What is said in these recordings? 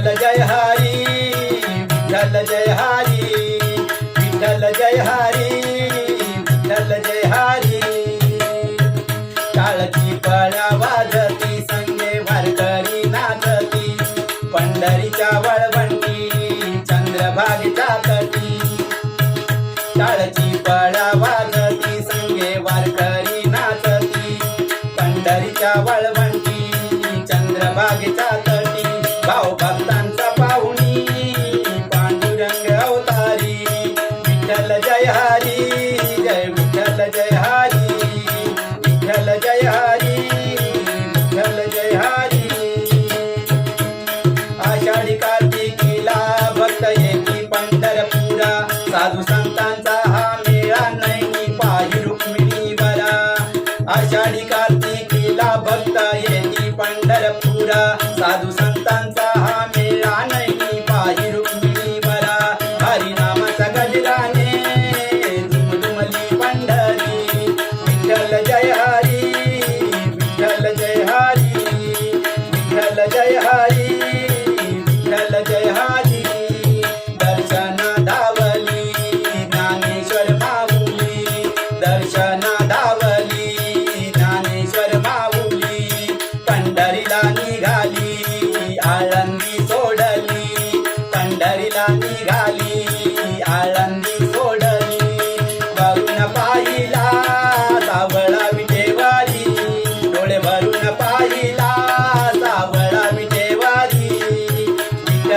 जय हरी विठ्ठल जय हरी विठ्ठल जय हरी टाळची पळा वाजती संगे वारकरी नाचती पंढरीच्या वळवंटी चंद्रभागेच्या तटी टाळची पळा वाजती संगे वारकरी नाचती पंढरीच्या वळवंटी चंद्रभागेच्या तटी जय हरी जय विठ्ठल जय हरी विठ्ठल जय हरी विठ्ठल जय हरी. आषाढी कार्तिकीला भक्त येती पंढरपुरा. साधू संतांचा हा मेळा नैनी पायी रुक्मिणी बरा आषाढी कार्तिकीला भक्त येती पंढरपुरा.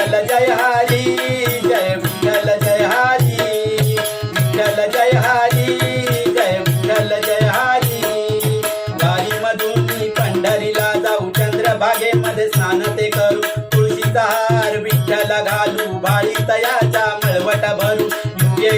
विठ्ठल जय हरी जय विठ्ठल जय जय हरी जय विठ्ठल जय हरी गाईमधून मी पंढरीला जाऊ चंद्रभागेमध्ये स्नान ते करू. तुळशीचा घालू भाळी तयाचा मळवटा भरू. युगे